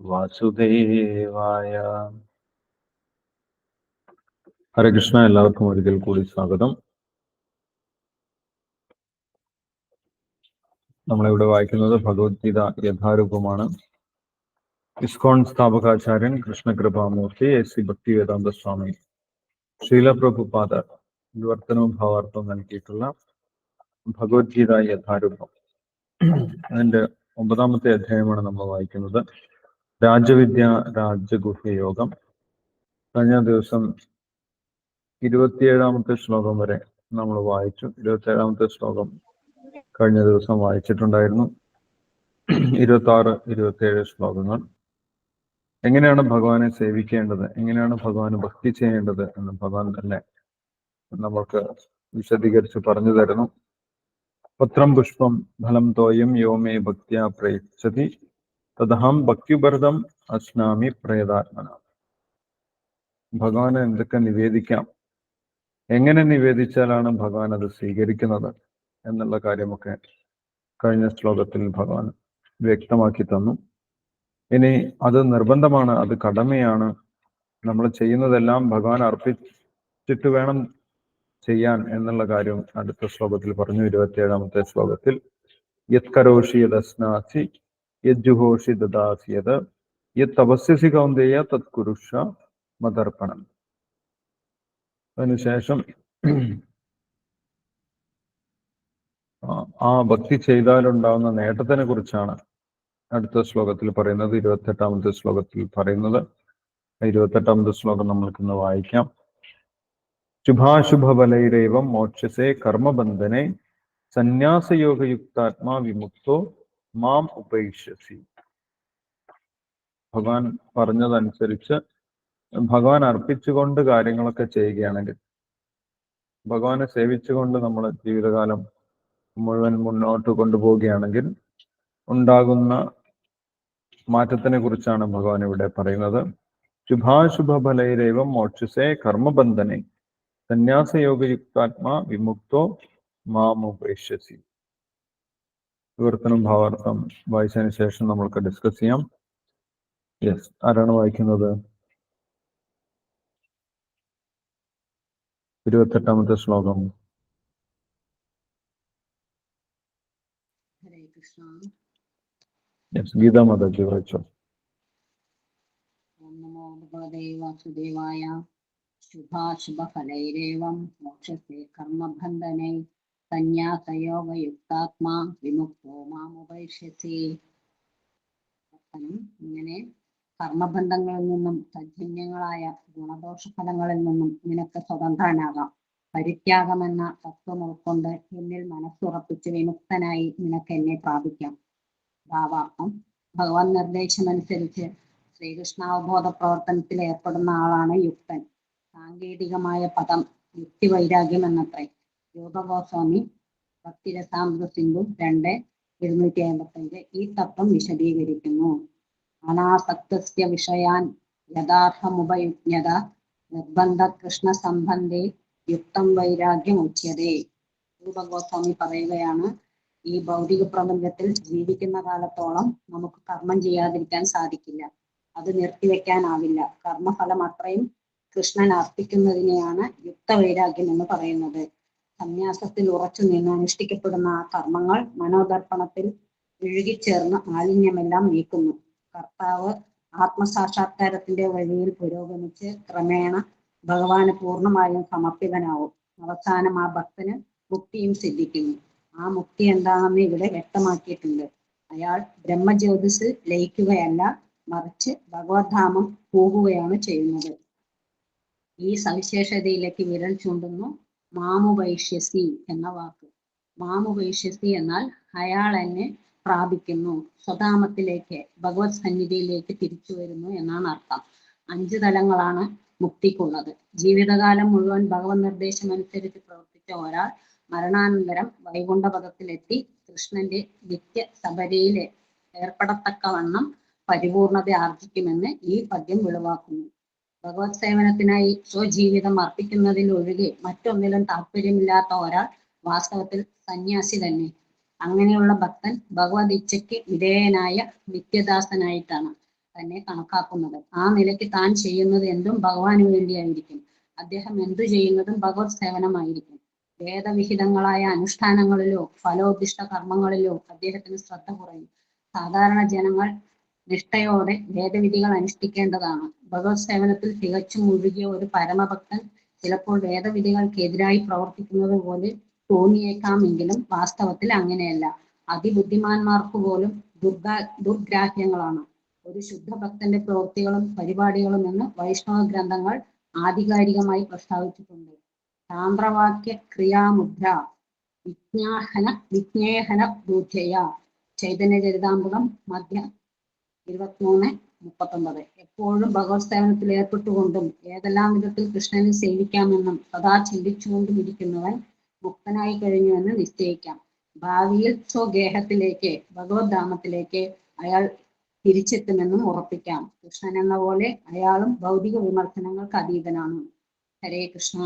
വാസുദേവായ. ഹരേ കൃഷ്ണ എല്ലാവർക്കും ഒരിക്കൽ കൂടി സ്വാഗതം. നമ്മളിവിടെ വായിക്കുന്നത് ഭഗവത്ഗീത യഥാരൂപമാണ്. ഇസ്കോൺ സ്ഥാപകാചാര്യൻ കൃഷ്ണകൃപാമൂർത്തി എസ് സി ഭക്തി വേദാന്ത സ്വാമി ശീലപ്രഭുപാദ വിവർത്തനവും ഭാവാർത്ഥവും നൽകിയിട്ടുള്ള ഭഗവത്ഗീത യഥാരൂപം. അതിന്റെ ഒമ്പതാമത്തെ അധ്യായമാണ് നമ്മൾ വായിക്കുന്നത്. രാജവിദ്യ രാജഗുഹ്യയോഗം കഴിഞ്ഞ ദിവസം ഇരുപത്തിയേഴാമത്തെ ശ്ലോകം വരെ നമ്മൾ വായിച്ചു. ഇരുപത്തിയേഴാമത്തെ ശ്ലോകം കഴിഞ്ഞ ദിവസം വായിച്ചിട്ടുണ്ടായിരുന്നു. ഇരുപത്തി ആറ് ഇരുപത്തിയേഴ് ശ്ലോകങ്ങൾ. എങ്ങനെയാണ് ഭഗവാനെ സേവിക്കേണ്ടത്? എങ്ങനെയാണ് ഭഗവാന് ഭക്തി ചെയ്യേണ്ടത് എന്ന് ഭഗവാൻ തന്നെ നമ്മൾക്ക് വിശദീകരിച്ച് പറഞ്ഞു തരുന്നു. പത്രം പുഷ്പം ഫലം തോയം യോമേ ഭക്തിയ പ്രയച്ഛതി. തദഹം ഭക്തിഭരതം അസ്നാമി പ്രേതാത്മന. ഭഗവാന് എന്തൊക്കെ നിവേദിക്കാം? എങ്ങനെ നിവേദിച്ചാലാണ് ഭഗവാൻ അത് സ്വീകരിക്കുന്നത് എന്നുള്ള കാര്യമൊക്കെ കഴിഞ്ഞ ശ്ലോകത്തിൽ ഭഗവാൻ വ്യക്തമാക്കി തന്നു. ഇനി അത് നിർബന്ധമാണ് അത് കടമയാണ്. നമ്മൾ ചെയ്യുന്നതെല്ലാം ഭഗവാൻ അർപ്പിച്ചിട്ട് വേണം ചെയ്യാൻ എന്നുള്ള കാര്യം അടുത്ത ശ്ലോകത്തിൽ പറഞ്ഞു ഇരുപത്തിയേഴാമത്തെ ശ്ലോകത്തിൽ. യത് കരോഷി യജ്ജുഹോഷി ദദാസിയത് യത് തപസ്യസി കൗന്ദേയ തത് കുരുഷ മതർപ്പണം അതിനുശേഷം ആ ഭക്തി ചെയ്താലുണ്ടാവുന്ന നേട്ടത്തിനെ കുറിച്ചാണ് അടുത്ത ശ്ലോകത്തിൽ പറയുന്നത്. ഇരുപത്തെട്ടാമത്തെ ശ്ലോകത്തിൽ പറയുന്നത്. ഇരുപത്തെട്ടാമത്തെ ശ്ലോകം നമ്മൾക്കിന്ന് വായിക്കാം. ശുഭാശുഭബലൈരേവം മോക്ഷസേ കർമ്മബന്ധനെ സന്യാസയോഗയുക്താത്മാ വിമുക്തോ മാം ഉപേക്ഷസി ഭഗവാൻ പറഞ്ഞതനുസരിച്ച് ഭഗവാൻ അർപ്പിച്ചുകൊണ്ട് കാര്യങ്ങളൊക്കെ ചെയ്യുകയാണെങ്കിൽ ഭഗവാനെ സേവിച്ചുകൊണ്ട് നമ്മൾ ജീവിതകാലം മുഴുവൻ മുന്നോട്ട് കൊണ്ടുപോവുകയാണെങ്കിൽ ഉണ്ടാകുന്ന മാറ്റത്തിനെ കുറിച്ചാണ് ഭഗവാൻ ഇവിടെ പറയുന്നത്. ശുഭാശുഭ ഫലൈരൈവം മോക്ഷസേ കർമ്മബന്ധനെ. സന്യാസയോഗയുക്താത്മാ വിമുക്തോ മാമുപേക്ഷ്യസി വിവർത്തനം ഭാവാർത്ഥം വായിച്ചതിന് ശേഷം നമ്മൾക്ക് ഡിസ്കസ് ചെയ്യാം. യെസ് ആരാണ് വായിക്കുന്നത്? ഇരുപത്തെട്ടാമത്തെ ശ്ലോകം. യെസ് ഗീതാ മാതാജി വായിച്ചോ. ഓം നമോ ഭഗവതേ വാസുദേവായ. ശുഭാശുഭഫലൈരേവം. മോക്ഷസേ കർമ്മബന്ധനൈ. സന്യാസയോഗയുക്താത്മാ വിമുക്തോ മാമുപൈഷ്യസി ഇങ്ങനെ കർമ്മബന്ധങ്ങളിൽ നിന്നും സജന്യങ്ങളായ ഗുണദോഷ ഫലങ്ങളിൽ നിന്നും നിനക്ക് സ്വതന്ത്രനാകാം പരിത്യാഗമെന്ന തത്വം ഉൾക്കൊണ്ട് എന്നിൽ മനസ്സുറപ്പിച്ച് വിമുക്തനായി നിനക്ക് എന്നെ പ്രാപിക്കാം. ഭാവാർത്ഥം ഭഗവാൻ നിർദ്ദേശമനുസരിച്ച് ശ്രീകൃഷ്ണാവബോധ പ്രവർത്തനത്തിൽ ഏർപ്പെടുന്ന ആളാണ് യുക്തൻ. സാങ്കേതികമായ പദം യുക്തി വൈരാഗ്യം എന്നത്രേ. യോഗഗോസ്വാമി ഭക്തിരസാമൃത സിന്ധു രണ്ട് ഇരുന്നൂറ്റി അമ്പത്തഞ്ച്. ഈ തത്വം വിശദീകരിക്കുന്നു. അനാസക്തസ്യ വിഷയാൻ യഥാർത്ഥമുപയുജ്ഞത നിർബന്ധ കൃഷ്ണ സംബന്ധേ യുക്തം വൈരാഗ്യം ഉച്ചതേ രൂപഗോസ്വാമി പറയുകയാണ് ഈ ഭൗതിക പ്രപഞ്ചത്തിൽ ജീവിക്കുന്ന കാലത്തോളം നമുക്ക് കർമ്മം ചെയ്യാതിരിക്കാൻ സാധിക്കില്ല. അത് നിർത്തിവെക്കാനാവില്ല. കർമ്മഫലം അത്രയും കൃഷ്ണൻ അർപ്പിക്കുന്നതിനെയാണ് യുക്തവൈരാഗ്യം എന്ന് പറയുന്നത്. സന്യാസത്തിൽ ഉറച്ചു നിന്ന് അനുഷ്ഠിക്കപ്പെടുന്ന ആ കർമ്മങ്ങൾ മനോദർപ്പണത്തിൽ ഇഴുകിച്ചേർന്ന് മാലിന്യമെല്ലാം നീക്കുന്നു. കർത്താവ് ആത്മസാക്ഷാത്കാരത്തിന്റെ വഴിയിൽ പുരോഗമിച്ച് ക്രമേണ ഭഗവാന് പൂർണമായും സമർപ്പിതനാവും. അവസാനം ആ ഭക്തന് മുക്തിയും സിദ്ധിക്കുന്നു. ആ മുക്തി എന്താണെന്ന് ഇവിടെ വ്യക്തമാക്കിയിട്ടുണ്ട്. അയാൾ ബ്രഹ്മജ്യോതിസ് ലയിക്കുകയല്ല മറിച്ച് ഭഗവത്ധാമം പോകുകയാണ് ചെയ്യുന്നത്. ഈ സവിശേഷതയിലേക്ക് വിരൽ ചൂണ്ടുന്നു. മാമുവൈഷ്യസി എന്ന വാക്ക്. മാമുവൈഷ്യസി എന്നാൽ അയാൾ എന്നെ പ്രാപിക്കുന്നു സ്വധാമത്തിലേക്ക് ഭഗവത് സന്നിധിയിലേക്ക് തിരിച്ചു വരുന്നു എന്നാണ് അർത്ഥം. അഞ്ച് തലങ്ങളാണ് മുക്തിക്കുള്ളത്. ജീവിതകാലം മുഴുവൻ ഭഗവത് നിർദ്ദേശം അനുസരിച്ച് പ്രവർത്തിച്ച ഒരാൾ മരണാനന്തരം വൈകുണ്ഠപദത്തിലെത്തി കൃഷ്ണന്റെ നിത്യ സബരയിൽ ഏർപ്പെടത്തക്കവണ്ണം പരിപൂർണത ആർജിക്കുമെന്ന് ഈ പദ്യം വെളിവാക്കുന്നു. ഭഗവത് സേവനത്തിനായി സ്വജീവിതം അർപ്പിക്കുന്നതിൽ ഒഴികെ മറ്റൊന്നിലും താല്പര്യമില്ലാത്ത ഒരാൾ വാസ്തവത്തിൽ സന്യാസി തന്നെ. അങ്ങനെയുള്ള ഭക്തൻ ഭഗവത് ഇച്ഛയ്ക്ക് വിധേയനായ നിത്യദാസനായിട്ടാണ് തന്നെ കണക്കാക്കുന്നത്. ആ നിലയ്ക്ക് താൻ ചെയ്യുന്നത് എന്തും ഭഗവാന് വേണ്ടിയായിരിക്കും. അദ്ദേഹം എന്തു ചെയ്യുന്നതും ഭഗവത് സേവനമായിരിക്കും. വേദവിഹിതങ്ങളായ അനുഷ്ഠാനങ്ങളിലോ ഫലോദിഷ്ട കർമ്മങ്ങളിലോ അദ്ദേഹത്തിന് ശ്രദ്ധ കുറയും. സാധാരണ ജനങ്ങൾ നിഷ്ഠയോടെ വേദവിധികൾ അനുഷ്ഠിക്കേണ്ടതാണ്. ഭഗവത് സേവനത്തിൽ തികച്ചും മുഴുകിയ ഒരു പരമഭക്തൻ ചിലപ്പോൾ വേദവിധികൾക്കെതിരായി പ്രവർത്തിക്കുന്നത് പോലെ തോന്നിയേക്കാമെങ്കിലും വാസ്തവത്തിൽ അങ്ങനെയല്ല. അതിബുദ്ധിമാന്മാർക്ക് പോലും ദുർഗാ ദുർഗ്രാഹ്യങ്ങളാണ്. ഒരു ശുദ്ധഭക്തന്റെ പ്രവൃത്തികളും പരിപാടികളും എന്ന് വൈഷ്ണവ ഗ്രന്ഥങ്ങൾ ആധികാരികമായി പ്രസ്താവിച്ചിട്ടുണ്ട്. താന്ത്രവാക്യ ക്രിയാമുദ്ര വിജ്ഞാഹന വിജ്ഞേഹന ബൂധയ ചൈതന്യ ചരിതാമൃതം മധ്യ ഇരുപത്തിമൂന്ന് മുപ്പത്തൊമ്പത്. എപ്പോഴും ഭഗവത് സേവനത്തിൽ ഏർപ്പെട്ടുകൊണ്ടും ഏതെല്ലാം വിധത്തിൽ കൃഷ്ണനെ സേവിക്കാമെന്നും സദാ ചിന്തിച്ചുകൊണ്ടും ഇരിക്കുന്നവൻ മുക്തനായി കഴിഞ്ഞുവെന്ന് നിശ്ചയിക്കാം. ഭാവിയിൽ സ്വഗേഹത്തിലേക്ക് ഭഗവത് ധാമത്തിലേക്ക് അയാൾ തിരിച്ചെത്തുമെന്നും ഉറപ്പിക്കാം. കൃഷ്ണൻ എന്ന പോലെ അയാളും ഭൗതിക വിമർശനങ്ങൾക്ക് അതീതനാണ്. Hare Krishna.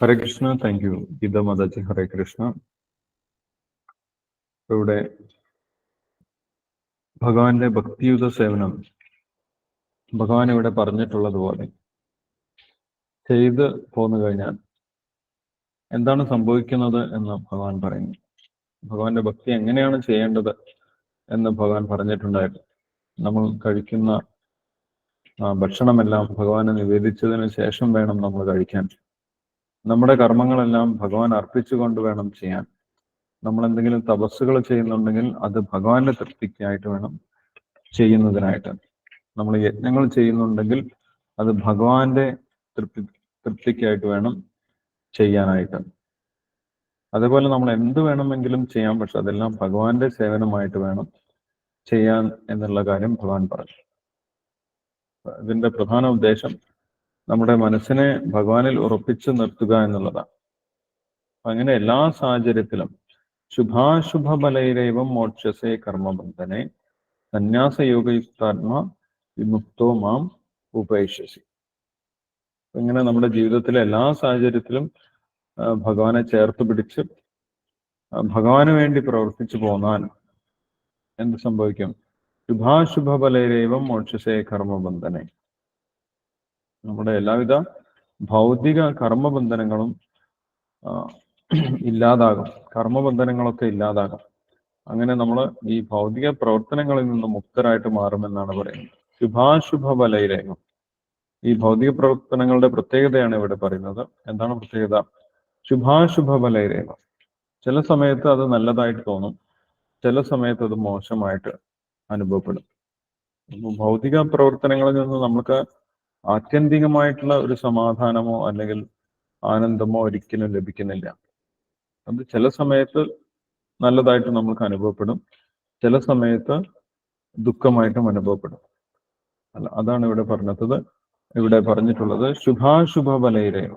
Hare Krishna. Thank you Geetha Hare Krishna. ഇവിടെ ഭഗവാന്റെ ഭക്തിയുത സേവനം. ഭഗവാൻ ഇവിടെ പറഞ്ഞിട്ടുള്ളതുപോലെ ചെയ്ത് പോന്നു കഴിഞ്ഞാൽ എന്താണ് സംഭവിക്കുന്നത് എന്ന് ഭഗവാൻ പറയുന്നു. ഭഗവാന്റെ ഭക്തി എങ്ങനെയാണ് ചെയ്യേണ്ടത് എന്ന് ഭഗവാൻ പറഞ്ഞിട്ടുണ്ടായിരുന്നു. നമ്മൾ കഴിക്കുന്ന ഭക്ഷണമെല്ലാം ഭഗവാനെ നിവേദിച്ചതിന് ശേഷം വേണം നമ്മൾ കഴിക്കാൻ. നമ്മുടെ കർമ്മങ്ങളെല്ലാം ഭഗവാൻ അർപ്പിച്ചുകൊണ്ട് വേണം ചെയ്യാൻ. നമ്മൾ എന്തെങ്കിലും തപസ്സുകൾ ചെയ്യുന്നുണ്ടെങ്കിൽ അത് ഭഗവാന്റെ തൃപ്തിക്കായിട്ട് വേണം ചെയ്യുന്നതിനായിട്ട്. നമ്മൾ യജ്ഞങ്ങൾ ചെയ്യുന്നുണ്ടെങ്കിൽ അത് ഭഗവാന്റെ തൃപ്തി തൃപ്തിക്കായിട്ട് വേണം ചെയ്യാനായിട്ട്. അതേപോലെ നമ്മൾ എന്ത് വേണമെങ്കിലും ചെയ്യാം പക്ഷെ അതെല്ലാം ഭഗവാന്റെ സേവനമായിട്ട് വേണം ചെയ്യാൻ എന്നുള്ള കാര്യം ഭഗവാൻ പറഞ്ഞു. ഇതിന്റെ പ്രധാന ഉദ്ദേശം നമ്മുടെ മനസ്സിനെ ഭഗവാനിൽ ഉറപ്പിച്ചു നിർത്തുക എന്നുള്ളതാണ്. അങ്ങനെ എല്ലാ സാഹചര്യത്തിലും ശുഭാശുഭ ബലൈരൈവം മോക്ഷസേ കർമ്മബന്ധനെ സന്യാസയോഗയുക്താത്മ വിമുക്തോ മാം ഉപേക്ഷസി. ഇങ്ങനെ നമ്മുടെ ജീവിതത്തിലെ എല്ലാ സാഹചര്യത്തിലും ഭഗവാനെ ചേർത്ത് പിടിച്ച് ഭഗവാന് വേണ്ടി പ്രവർത്തിച്ചു പോന്നാൽ എന്ത് സംഭവിക്കും? ശുഭാശുഭ ബലൈരൈവം മോക്ഷസേ കർമ്മബന്ധനെ. നമ്മുടെ എല്ലാവിധ ഭൗതിക കർമ്മബന്ധനങ്ങളും ഇല്ലാതാകും. കർമ്മബന്ധനങ്ങളൊക്കെ ഇല്ലാതാകും. അങ്ങനെ നമ്മൾ ഈ ഭൗതിക പ്രവർത്തനങ്ങളിൽ നിന്ന് മുക്തരായിട്ട് മാറുമെന്നാണ് പറയുന്നത്. ശുഭാശുഭ ബലൈരേഖം ഈ ഭൗതിക പ്രവർത്തനങ്ങളുടെ പ്രത്യേകതയാണ് ഇവിടെ പറയുന്നത്. എന്താണ് പ്രത്യേകത? ശുഭാശുഭ ബലൈരേഖം ചില സമയത്ത് അത് നല്ലതായിട്ട് തോന്നും. ചില സമയത്ത് അത് മോശമായിട്ട് അനുഭവപ്പെടും. ഭൗതിക പ്രവർത്തനങ്ങളിൽ നിന്ന് നമുക്ക് ആത്യന്തികമായിട്ടുള്ള ഒരു സമാധാനമോ അല്ലെങ്കിൽ ആനന്ദമോ ഒരിക്കലും ലഭിക്കുന്നില്ല. അത് ചില സമയത്ത് നല്ലതായിട്ട് നമുക്ക് അനുഭവപ്പെടും. ചില സമയത്ത് ദുഃഖമായിട്ടും അനുഭവപ്പെടും. അല്ല അതാണ് ഇവിടെ പറഞ്ഞത് ഇവിടെ പറഞ്ഞിട്ടുള്ളത് ശുഭാശുഭ ബലയിരയോ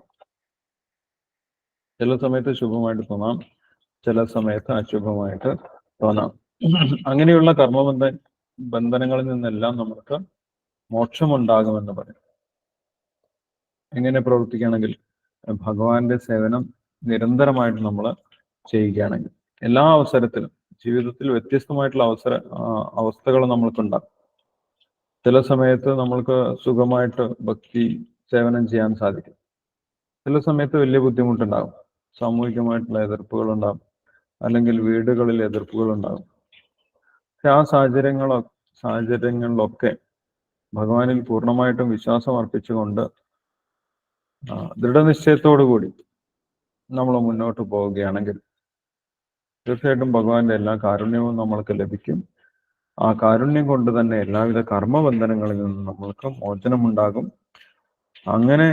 ചില സമയത്ത് ശുഭമായിട്ട് തോന്നാം ചില സമയത്ത് അശുഭമായിട്ട് തോന്നാം. അങ്ങനെയുള്ള കർമ്മബന്ധ ബന്ധനങ്ങളിൽ നിന്നെല്ലാം നമുക്ക് മോക്ഷമുണ്ടാകുമെന്ന് പറയും. എങ്ങനെ പ്രവർത്തിക്കുകയാണെങ്കിൽ ഭഗവാന്റെ സേവനം നിരന്തരമായിട്ട് നമ്മൾ ചെയ്യുകയാണെങ്കിൽ എല്ലാ അവസരത്തിലും ജീവിതത്തിൽ വ്യത്യസ്തമായിട്ടുള്ള അവസര അവസ്ഥകൾ നമ്മൾക്കുണ്ടാകും ചില സമയത്ത് നമ്മൾക്ക് സുഖമായിട്ട് ഭക്തി സേവനം ചെയ്യാൻ സാധിക്കും. ചില സമയത്ത് വലിയ ബുദ്ധിമുട്ടുണ്ടാകും. സാമൂഹികമായിട്ടുള്ള എതിർപ്പുകൾ ഉണ്ടാകും. അല്ലെങ്കിൽ വീടുകളിൽ എതിർപ്പുകൾ ഉണ്ടാകും. പക്ഷെ ആ സാഹചര്യങ്ങളോ സാഹചര്യങ്ങളിലൊക്കെ ഭഗവാനിൽ പൂർണമായിട്ടും വിശ്വാസം അർപ്പിച്ചുകൊണ്ട് ദൃഢനിശ്ചയത്തോടു കൂടി നമ്മൾ മുന്നോട്ട് പോവുകയാണെങ്കിൽ തീർച്ചയായിട്ടും ഭഗവാന്റെ എല്ലാ കാരുണ്യവും നമ്മൾക്ക് ലഭിക്കും. ആ കാരുണ്യം കൊണ്ട് തന്നെ എല്ലാവിധ കർമ്മബന്ധനങ്ങളിൽ നിന്നും നമ്മൾക്ക് മോചനമുണ്ടാകും. അങ്ങനെ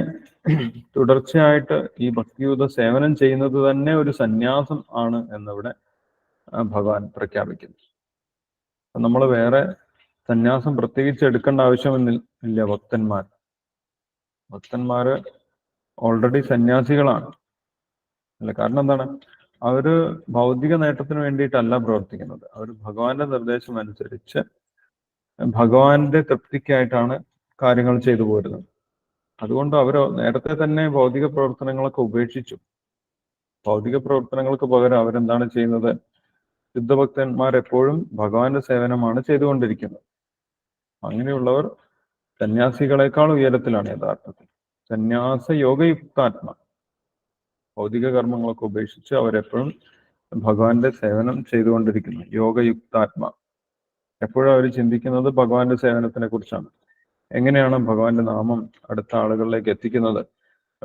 തുടർച്ചയായിട്ട് ഈ ഭക്തിയുത സേവനം ചെയ്യുന്നത് തന്നെ ഒരു സന്യാസം ആണ് എന്നിവിടെ ഭഗവാൻ പ്രഖ്യാപിക്കുന്നു. നമ്മൾ വേറെ സന്യാസം പ്രത്യേകിച്ച് എടുക്കേണ്ട ആവശ്യമെന്നില്ല ഇല്ല ഭക്തന്മാർ. ഭക്തന്മാര് ഓൾറെഡി സന്യാസികളാണ്. അല്ല കാരണം എന്താണ്? അവർ ഭൗതിക നേട്ടത്തിന് വേണ്ടിയിട്ടല്ല പ്രവർത്തിക്കുന്നത്. അവർ ഭഗവാന്റെ നിർദ്ദേശം അനുസരിച്ച് ഭഗവാന്റെ തൃപ്തിക്കായിട്ടാണ് കാര്യങ്ങൾ ചെയ്തു പോരുന്നത്. അതുകൊണ്ട് അവർ നേരത്തെ തന്നെ ഭൗതിക പ്രവർത്തനങ്ങളൊക്കെ ഉപേക്ഷിച്ചു. ഭൗതിക പ്രവർത്തനങ്ങൾക്ക് പകരം അവരെന്താണ് ചെയ്യുന്നത്? സിദ്ധഭക്തന്മാർ എപ്പോഴും ഭഗവാന്റെ സേവനമാണ് ചെയ്തുകൊണ്ടിരിക്കുന്നത്. അങ്ങനെയുള്ളവർ സന്യാസികളെക്കാൾ ഉയരത്തിലാണ് യഥാർത്ഥത്തിൽ. സന്യാസ യോഗയുക്താത്മ. ഭൗതിക കർമ്മങ്ങളൊക്കെ ഉപേക്ഷിച്ച് അവരെപ്പോഴും ഭഗവാന്റെ സേവനം ചെയ്തുകൊണ്ടിരിക്കുന്നു. യോഗയുക്താത്മ. എപ്പോഴും അവർ ചിന്തിക്കുന്നത് ഭഗവാന്റെ സേവനത്തിനെ കുറിച്ചാണ്. എങ്ങനെയാണ് ഭഗവാന്റെ നാമം അടുത്ത ആളുകളിലേക്ക് എത്തിക്കുന്നത്?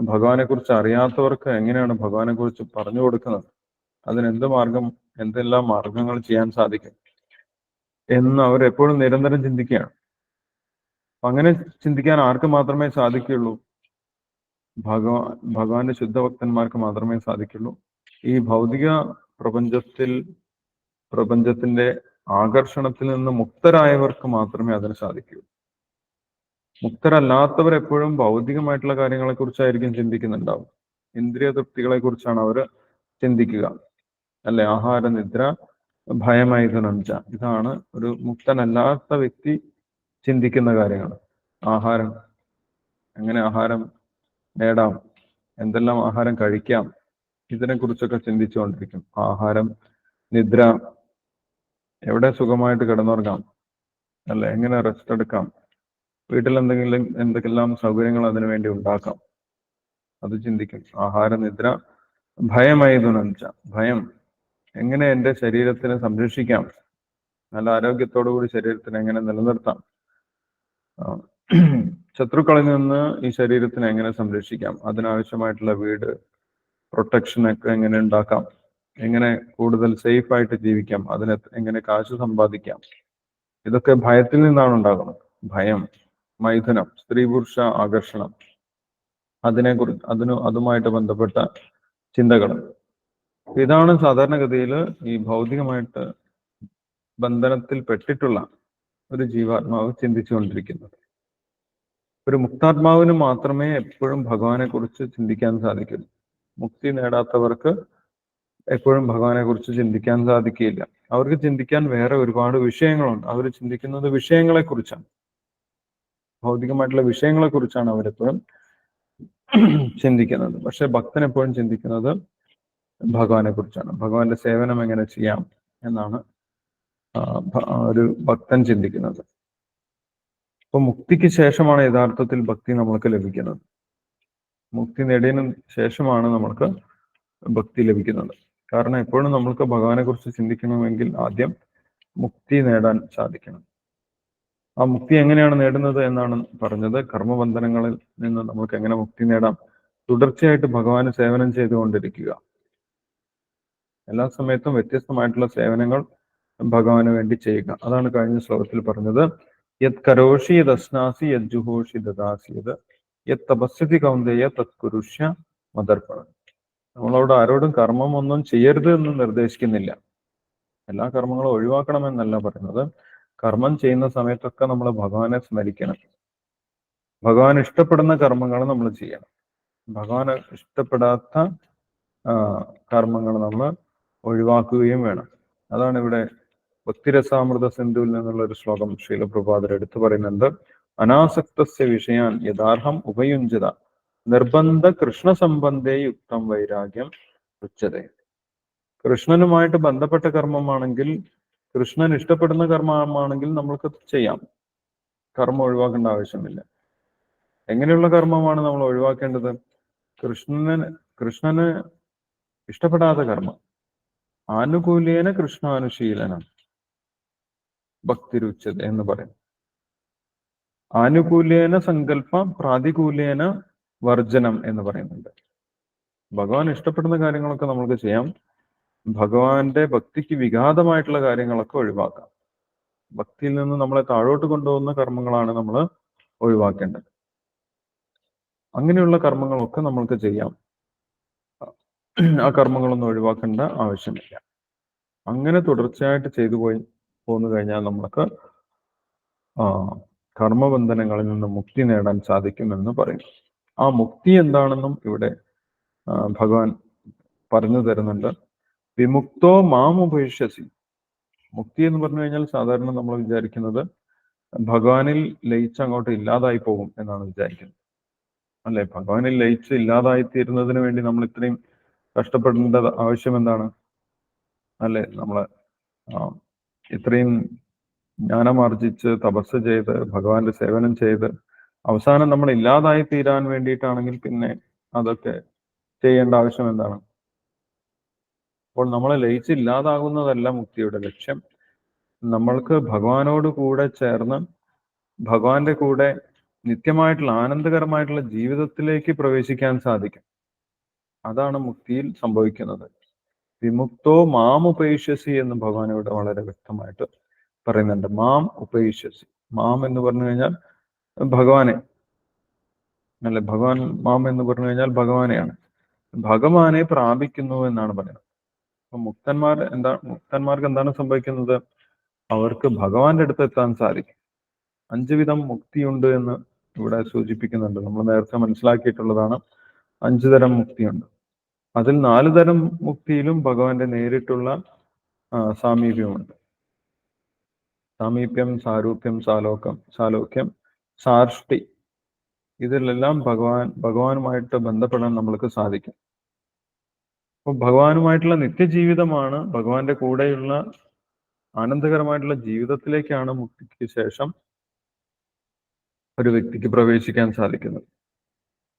ഭഗവാനെ കുറിച്ച് അറിയാത്തവർക്ക് എങ്ങനെയാണ് ഭഗവാനെ കുറിച്ച് പറഞ്ഞു കൊടുക്കുന്നത്? അതിന് എന്ത് മാർഗം എന്തെല്ലാം മാർഗങ്ങൾ ചെയ്യാൻ സാധിക്കും? എന്ന് അവർ എപ്പോഴും നിരന്തരം ചിന്തിക്കുകയാണ്. അങ്ങനെ ചിന്തിക്കാൻ ആർക്ക് മാത്രമേ സാധിക്കുള്ളൂ ഭഗവാൻ ഭഗവാന്റെ ശുദ്ധഭക്തന്മാർക്ക് മാത്രമേ സാധിക്കുള്ളൂ. ഈ ഭൗതിക പ്രപഞ്ചത്തിൽ പ്രപഞ്ചത്തിന്റെ ആകർഷണത്തിൽ നിന്ന് മുക്തരായവർക്ക് മാത്രമേ അതിന് സാധിക്കൂ. മുക്തരല്ലാത്തവർ എപ്പോഴും ഭൗതികമായിട്ടുള്ള കാര്യങ്ങളെ കുറിച്ചായിരിക്കും ചിന്തിക്കുന്നുണ്ടാവും ഇന്ദ്രിയ തൃപ്തികളെ കുറിച്ചാണ് അവർ ചിന്തിക്കുക. അല്ലെ? ആഹാര നിദ്ര ഭയമൈതുനഞ്ച ഇതാണ് ഒരു മുക്തനല്ലാത്ത വ്യക്തി ചിന്തിക്കുന്ന കാര്യങ്ങൾ. ആഹാരം. എങ്ങനെ ആഹാരം നേടാം. എന്തെല്ലാം ആഹാരം കഴിക്കാം? ഇതിനെ കുറിച്ചൊക്കെ ചിന്തിച്ചുകൊണ്ടിരിക്കും. ആഹാരം നിദ്ര എവിടെ സുഖമായിട്ട് കിടന്നുറങ്ങാം? അല്ല? എങ്ങനെ റെസ്റ്റ് എടുക്കാം? വീട്ടിൽ എന്തെങ്കിലും എന്തെല്ലാം സൗകര്യങ്ങൾ അതിനു വേണ്ടി ഉണ്ടാക്കാം? അത് ചിന്തിക്കും. ആഹാര നിദ്ര ഭയമായി തുണച്ച ഭയം. എങ്ങനെ എന്റെ ശരീരത്തിനെ സംരക്ഷിക്കാം? നല്ല ആരോഗ്യത്തോടു കൂടി ശരീരത്തിനെ എങ്ങനെ നിലനിർത്താം? ശത്രുക്കളിൽ നിന്ന് ഈ ശരീരത്തിനെ എങ്ങനെ സംരക്ഷിക്കാം? അതിനാവശ്യമായിട്ടുള്ള വീട് പ്രൊട്ടക്ഷൻ ഒക്കെ എങ്ങനെ ഉണ്ടാക്കാം? എങ്ങനെ കൂടുതൽ സേഫ് ആയിട്ട് ജീവിക്കാം? അതിന് എങ്ങനെ കാശ് സമ്പാദിക്കാം? ഇതൊക്കെ ഭയത്തിൽ നിന്നാണ് ഉണ്ടാകുന്നത്. ഭയം മൈഥുനം സ്ത്രീ പുരുഷ ആകർഷണം. അതിനെ കുറിച്ച് അതിന് അതുമായിട്ട് ബന്ധപ്പെട്ട ചിന്തകൾ. ഇതാണ് സാധാരണഗതിയിൽ ഈ ഭൗതികമായിട്ട് ബന്ധനത്തിൽ പെട്ടിട്ടുള്ള ഒരു ജീവാത്മാവ് ചിന്തിച്ചുകൊണ്ടിരിക്കുന്നത്. ഒരു മുക്താത്മാവിന് മാത്രമേ എപ്പോഴും ഭഗവാനെ കുറിച്ച് ചിന്തിക്കാൻ സാധിക്കുള്ളൂ മുക്തി നേടാത്തവർക്ക് എപ്പോഴും ഭഗവാനെ കുറിച്ച് ചിന്തിക്കാൻ സാധിക്കില്ല അവർക്ക് ചിന്തിക്കാൻ വേറെ ഒരുപാട് വിഷയങ്ങളുണ്ട്. അവർ ചിന്തിക്കുന്നത് വിഷയങ്ങളെ കുറിച്ചാണ്. ഭൗതികമായിട്ടുള്ള വിഷയങ്ങളെ കുറിച്ചാണ് അവരെപ്പോഴും ചിന്തിക്കുന്നത്. പക്ഷെ ഭക്തൻ എപ്പോഴും ചിന്തിക്കുന്നത് ഭഗവാനെ കുറിച്ചാണ്. ഭഗവാന്റെ സേവനം എങ്ങനെ ചെയ്യാം എന്നാണ് ഒരു ഭക്തൻ ചിന്തിക്കുന്നത്. അപ്പൊ മുക്തിക്ക് ശേഷമാണ് യഥാർത്ഥത്തിൽ ഭക്തി നമ്മൾക്ക് ലഭിക്കുന്നത്. മുക്തി നേടിയതിനു ശേഷമാണ് നമ്മൾക്ക് ഭക്തി ലഭിക്കുന്നത്. കാരണം എപ്പോഴും നമ്മൾക്ക് ഭഗവാനെ കുറിച്ച് ചിന്തിക്കണമെങ്കിൽ ആദ്യം മുക്തി നേടാൻ സാധിക്കണം. ആ മുക്തി എങ്ങനെയാണ് നേടുന്നത് എന്നാണ് പറഞ്ഞത്. കർമ്മബന്ധനങ്ങളിൽ നിന്ന് നമുക്ക് എങ്ങനെ മുക്തി നേടാം? തുടർച്ചയായിട്ട് ഭഗവാന് സേവനം ചെയ്തുകൊണ്ടിരിക്കുക. എല്ലാ സമയത്തും വ്യത്യസ്തമായിട്ടുള്ള സേവനങ്ങൾ ഭഗവാന് വേണ്ടി ചെയ്യുക. അതാണ് കഴിഞ്ഞ ശ്ലോകത്തിൽ പറഞ്ഞത്. യത് കരോഷി യത് യജ്ജുഹോഷി ദദാസി യത് യത് തപസ്യതി കൗന്ദേയ തത് കുരുഷ്യ മദർപ്പണം നമ്മളോട് ആരോടും കർമ്മം ഒന്നും ചെയ്യരുത് എന്ന് നിർദ്ദേശിക്കുന്നില്ല. എല്ലാ കർമ്മങ്ങളും ഒഴിവാക്കണമെന്നല്ല പറയുന്നത്. കർമ്മം ചെയ്യുന്ന സമയത്തൊക്കെ നമ്മൾ ഭഗവാനെ സ്മരിക്കണം. ഭഗവാൻ ഇഷ്ടപ്പെടുന്ന കർമ്മങ്ങൾ നമ്മൾ ചെയ്യണം. ഭഗവാൻ ഇഷ്ടപ്പെടാത്ത കർമ്മങ്ങൾ നമ്മൾ ഒഴിവാക്കുകയും വേണം. അതാണ് ഇവിടെ ഭക്തിരസാമൃത സിന്ധുവിൽ നിന്നുള്ള ഒരു ശ്ലോകം ശീലപ്രഭാതർ എടുത്തു പറയുന്നുണ്ട്. അനാസക്തസ്യ വിഷയാൻ യഥാർഹം ഉപയുഞ്ചത. നിർബന്ധ കൃഷ്ണ സംബന്ധേ യുക്തം വൈരാഗ്യം ഉച്ചത. കൃഷ്ണനുമായിട്ട് ബന്ധപ്പെട്ട കർമ്മമാണെങ്കിൽ കൃഷ്ണൻ ഇഷ്ടപ്പെടുന്ന കർമ്മമാണെങ്കിൽ നമ്മൾക്ക് ചെയ്യാം. കർമ്മം ഒഴിവാക്കേണ്ട ആവശ്യമില്ല. എങ്ങനെയുള്ള കർമ്മമാണ് നമ്മൾ ഒഴിവാക്കേണ്ടത്? കൃഷ്ണന് കൃഷ്ണന് ഇഷ്ടപ്പെടാത്ത കർമ്മം. ആനുകൂല്യേന കൃഷ്ണാനുശീലനം. ഭക്തിരുച്ചത് എന്ന് പറയും. ആനുകൂല്യേന സങ്കല്പ പ്രാതികൂല്യേന വർജനം എന്ന് പറയുന്നുണ്ട്. ഭഗവാൻ ഇഷ്ടപ്പെടുന്ന കാര്യങ്ങളൊക്കെ നമുക്ക് ചെയ്യാം. ഭഗവാന്റെ ഭക്തിക്ക് വിഘാതമായിട്ടുള്ള കാര്യങ്ങളൊക്കെ ഒഴിവാക്കാം. ഭക്തിയിൽ നിന്ന് നമ്മളെ താഴോട്ട് കൊണ്ടുപോകുന്ന കർമ്മങ്ങളാണ് നമ്മൾ ഒഴിവാക്കേണ്ടത്. അങ്ങനെയുള്ള കർമ്മങ്ങളൊക്കെ നമ്മൾക്ക് ചെയ്യാം. ആ കർമ്മങ്ങളൊന്നും ഒഴിവാക്കേണ്ട ആവശ്യമില്ല. അങ്ങനെ തുടർച്ചയായിട്ട് ചെയ്തു പോയി പോന്നു കഴിഞ്ഞാൽ നമുക്ക് കർമ്മബന്ധനങ്ങളിൽ നിന്ന് മുക്തി നേടാൻ സാധിക്കുമെന്ന് പറയും. ആ മുക്തി എന്താണെന്നും ഇവിടെ ഭഗവാൻ പറഞ്ഞു തരുന്നുണ്ട്. വിമുക്തോ മാം മുക്തി എന്ന് പറഞ്ഞു കഴിഞ്ഞാൽ സാധാരണ നമ്മൾ വിചാരിക്കുന്നത് ഭഗവാനിൽ ലയിച്ച് അങ്ങോട്ട് ഇല്ലാതായി പോകും എന്നാണ് വിചാരിക്കുന്നത്. അല്ലെ? ഭഗവാനിൽ ലയിച്ച് ഇല്ലാതായി തീരുന്നതിന് വേണ്ടി നമ്മൾ ഇത്രയും കഷ്ടപ്പെടേണ്ട ആവശ്യം എന്താണ്? അല്ലെ? നമ്മളെ ഇത്രയും ജ്ഞാനമാർജിച്ച് തപസ് ചെയ്ത് ഭഗവാന്റെ സേവനം ചെയ്ത് അവസാനം നമ്മൾ ഇല്ലാതായി തീരാൻ വേണ്ടിയിട്ടാണെങ്കിൽ പിന്നെ അതൊക്കെ ചെയ്യേണ്ട ആവശ്യം എന്താണ്? അപ്പോൾ നമ്മളെ ലയിച്ച് ഇല്ലാതാകുന്നതല്ല മുക്തിയുടെ ലക്ഷ്യം. നമ്മൾക്ക് ഭഗവാനോട് കൂടെ ചേർന്ന് ഭഗവാന്റെ കൂടെ നിത്യമായിട്ടുള്ള ആനന്ദകരമായിട്ടുള്ള ജീവിതത്തിലേക്ക് പ്രവേശിക്കാൻ സാധിക്കും. അതാണ് മുക്തിയിൽ സംഭവിക്കുന്നത്. വിമുക്തോ മാം ഉപേക്ഷസി എന്ന് ഭഗവാൻ ഇവിടെ വളരെ വ്യക്തമായിട്ട് പറയുന്നുണ്ട്. മാം ഉപേക്ഷസി മാം എന്ന് പറഞ്ഞു കഴിഞ്ഞാൽ ഭഗവാനെ. അല്ലെ? ഭഗവാൻ മാം എന്ന് പറഞ്ഞു കഴിഞ്ഞാൽ ഭഗവാനെയാണ്. ഭഗവാനെ പ്രാപിക്കുന്നു എന്നാണ് പറയുന്നത്. അപ്പൊ മുക്തന്മാർ എന്താ മുക്തന്മാർക്ക് എന്താണ് സംഭവിക്കുന്നത്? അവർക്ക് ഭഗവാന്റെ അടുത്ത് എത്താൻ സാധിക്കും. അഞ്ചു വിധം മുക്തിയുണ്ട് എന്ന് ഇവിടെ സൂചിപ്പിക്കുന്നുണ്ട്. നമ്മൾ നേരത്തെ മനസ്സിലാക്കിയിട്ടുള്ളതാണ് അഞ്ചു തരം മുക്തിയുണ്ട്. അതിൽ നാല് തരം മുക്തിയിലും ഭഗവാന്റെ നേരിട്ടുള്ള സാമീപ്യമുണ്ട്. സാമീപ്യം സാരൂപ്യം സാലോക്യം സാലോക്യം സാർഷ്ടി. ഇതിലെല്ലാം ഭഗവാൻ ഭഗവാനുമായിട്ട് ബന്ധപ്പെടാൻ നമ്മൾക്ക് സാധിക്കും. അപ്പൊ ഭഗവാനുമായിട്ടുള്ള നിത്യജീവിതമാണ് ഭഗവാന്റെ കൂടെയുള്ള ആനന്ദകരമായിട്ടുള്ള ജീവിതത്തിലേക്കാണ് മുക്തിക്ക് ശേഷം ഒരു വ്യക്തിക്ക് പ്രവേശിക്കാൻ സാധിക്കുന്നത്.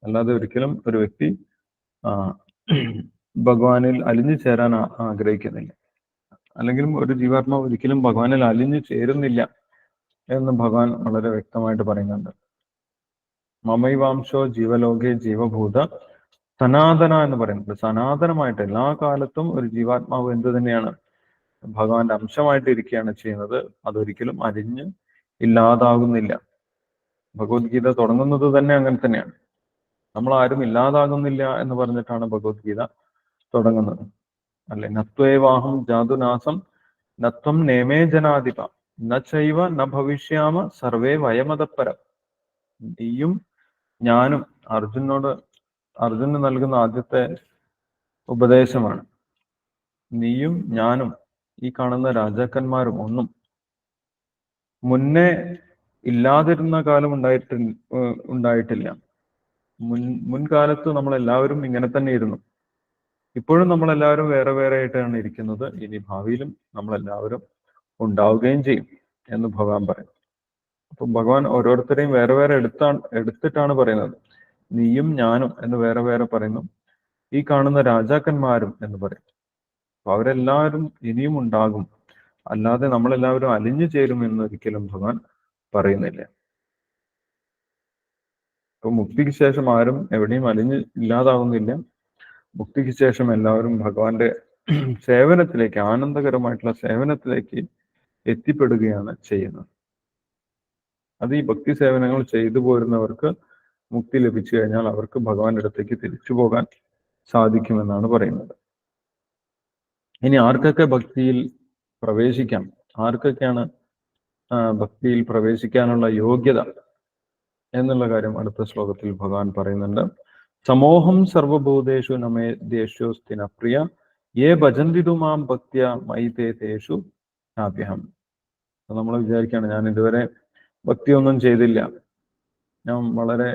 അല്ലാതെ ഒരിക്കലും ഒരു വ്യക്തി ഭഗവാനിൽ അലിഞ്ഞു ചേരാൻ ആഗ്രഹിക്കുന്നില്ല. അല്ലെങ്കിൽ ഒരു ജീവാത്മാവ് ഒരിക്കലും ഭഗവാനിൽ അലിഞ്ഞു ചേരുന്നില്ല എന്ന് ഭഗവാൻ വളരെ വ്യക്തമായിട്ട് പറയുന്നുണ്ട്. മമൈവാംശോ ജീവലോകെ ജീവഭൂത സനാതന എന്ന് പറയുന്നത്. സനാതനമായിട്ട് എല്ലാ കാലത്തും ഒരു ജീവാത്മാവ് എന്ത് തന്നെയാണ് ഭഗവാന്റെ അംശമായിട്ട് ഇരിക്കുകയാണ് ചെയ്യുന്നത് അതൊരിക്കലും അരിഞ്ഞ് ഇല്ലാതാകുന്നില്ല. ഭഗവത്ഗീത തുടങ്ങുന്നത് തന്നെ അങ്ങനെ തന്നെയാണ്. നമ്മൾ ആരും ഇല്ലാതാകുന്നില്ല എന്ന് പറഞ്ഞിട്ടാണ് ഭഗവത്ഗീത തുടങ്ങുന്നത്. അല്ലെ? നത്വേവാഹം ജാതുനാസം നത്വം നേമേ ജനാധിപ. ന ചൈവ ന ഭവിഷ്യാമ സർവേ വയമതപ്പരം നീയും ഞാനും അർജുനോട് അർജുന് നൽകുന്ന ആദ്യത്തെ ഉപദേശമാണ്. നീയും ഞാനും ഈ കാണുന്ന രാജാക്കന്മാരും ഒന്നും മുന്നേ ഇല്ലാതിരുന്ന കാലം ഉണ്ടായിട്ട് ഉണ്ടായിട്ടില്ല. മുൻ മുൻകാലത്ത് നമ്മളെല്ലാവരും ഇങ്ങനെ തന്നെ ഇരുന്നു. ഇപ്പോഴും നമ്മളെല്ലാവരും വേറെ വേറെ ആയിട്ടാണ് ഇരിക്കുന്നത്. ഇനി ഭാവിയിലും നമ്മൾ എല്ലാവരും ഉണ്ടാവുകയും ചെയ്യും എന്ന് ഭഗവാൻ പറയും അപ്പൊ ഭഗവാൻ ഓരോരുത്തരെയും വേറെ വേറെ എടുത്താണ് എടുത്തിട്ടാണ് പറയുന്നത്. നീയും ഞാനും എന്ന് വേറെ വേറെ പറയുന്നു. ഈ കാണുന്ന രാജാക്കന്മാരും എന്ന് പറയും. അപ്പൊ അവരെല്ലാവരും ഇനിയും ഉണ്ടാകും. അല്ലാതെ നമ്മളെല്ലാവരും അലിഞ്ഞു ചേരും എന്ന് ഒരിക്കലും ഭഗവാൻ പറയുന്നില്ല. മുക്തിക്ക് ശേഷം ആരും എവിടെയും അലിഞ്ഞ് ഇല്ലാതാവുന്നില്ല. മുക്തിക്ക് ശേഷം എല്ലാവരും ഭഗവാന്റെ സേവനത്തിലേക്ക് ആനന്ദകരമായിട്ടുള്ള സേവനത്തിലേക്ക് എത്തിപ്പെടുകയാണ് ചെയ്യുന്നത്. അത് ഈ ഭക്തി സേവനങ്ങൾ ചെയ്തു പോരുന്നവർക്ക് മുക്തി ലഭിച്ചു കഴിഞ്ഞാൽ അവർക്ക് ഭഗവാന്റെ അടുത്തേക്ക് തിരിച്ചു പോകാൻ സാധിക്കുമെന്നാണ് പറയുന്നത്. ഇനി ആർക്കൊക്കെ ഭക്തിയിൽ പ്രവേശിക്കാം? ആർക്കൊക്കെയാണ് ഭക്തിയിൽ പ്രവേശിക്കാനുള്ള യോഗ്യത? എന്നുള്ള കാര്യം അടുത്ത ശ്ലോകത്തിൽ ഭഗവാൻ പറയുന്നുണ്ട്. സമോഹം സർവഭൂതേഷു നമേ ദേശോസ്തിന പ്രിയ യേ ഭജന്തിതു മാം ഭക്തിയ മൈതേ തേഷു നമ്മൾ വിചാരിക്കുകയാണ് ഞാൻ ഇതുവരെ ഭക്തിയൊന്നും ചെയ്തില്ല. ഞാൻ വളരെ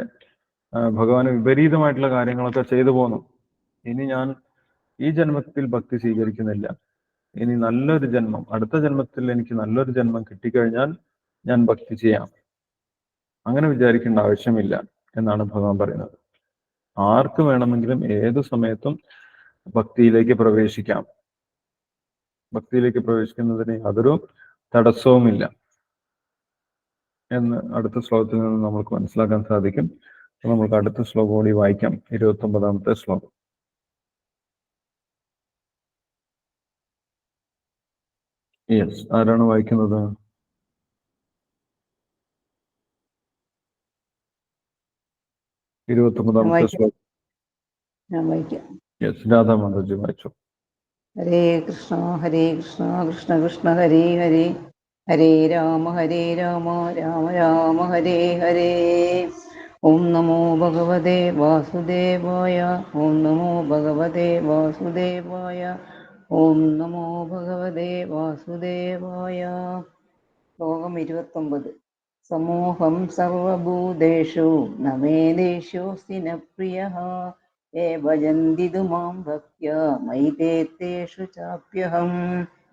ഭഗവാന് വിപരീതമായിട്ടുള്ള കാര്യങ്ങളൊക്കെ ചെയ്തു പോന്നു. ഇനി ഞാൻ ഈ ജന്മത്തിൽ ഭക്തി സ്വീകരിക്കുന്നില്ല. ഇനി നല്ലൊരു ജന്മം അടുത്ത ജന്മത്തിൽ എനിക്ക് നല്ലൊരു ജന്മം കിട്ടിക്കഴിഞ്ഞാൽ ഞാൻ ഭക്തി ചെയ്യാം. അങ്ങനെ വിചാരിക്കേണ്ട ആവശ്യമില്ല എന്നാണ് ഭഗവാൻ പറയുന്നത്. ആർക്ക് വേണമെങ്കിലും ഏത് സമയത്തും ഭക്തിയിലേക്ക് പ്രവേശിക്കാം. ഭക്തിയിലേക്ക് പ്രവേശിക്കുന്നതിന് യാതൊരു തടസ്സവുമില്ല എന്ന് അടുത്ത ശ്ലോകത്തിൽ നിന്ന് നമുക്ക് മനസ്സിലാക്കാൻ സാധിക്കും. നമുക്ക് അടുത്ത ശ്ലോകം കൂടി വായിക്കാം. ഇരുപത്തി ഒമ്പതാമത്തെ ശ്ലോകം. യെസ് ആരാണ് വായിക്കുന്നത്? ഇരുപത്തി ഒമ്പതാമത്തെ വായിക്കാം. ഞാൻ വായിക്കാം. യെസ് രാധാ മാതാജി വായിച്ചു. ഹരേ കൃഷ്ണ ഹരേ കൃഷ്ണ കൃഷ്ണ കൃഷ്ണ ഹരേ ഹരേ. ഹരേ രാമ ഹരേ രാമ രാമ രാമ ഹരേ ഹരേ. ഓം നമോ ഭഗവതേ വാസുദേവായ ഓം നമോ ഭഗവതേ വാസുദേവായ ഓം നമോ ഭഗവതേ വാസുദേവായ. ശ്ലോകം ഇരുപത്തൊമ്പത്. സമൂഹം സർവഭൂതേഷു നമേദേശ്യോസ്തി ന പ്രിയ ഏ മാം ഭക്യ മൈതേത്തേഷു ചാപ്യഹം.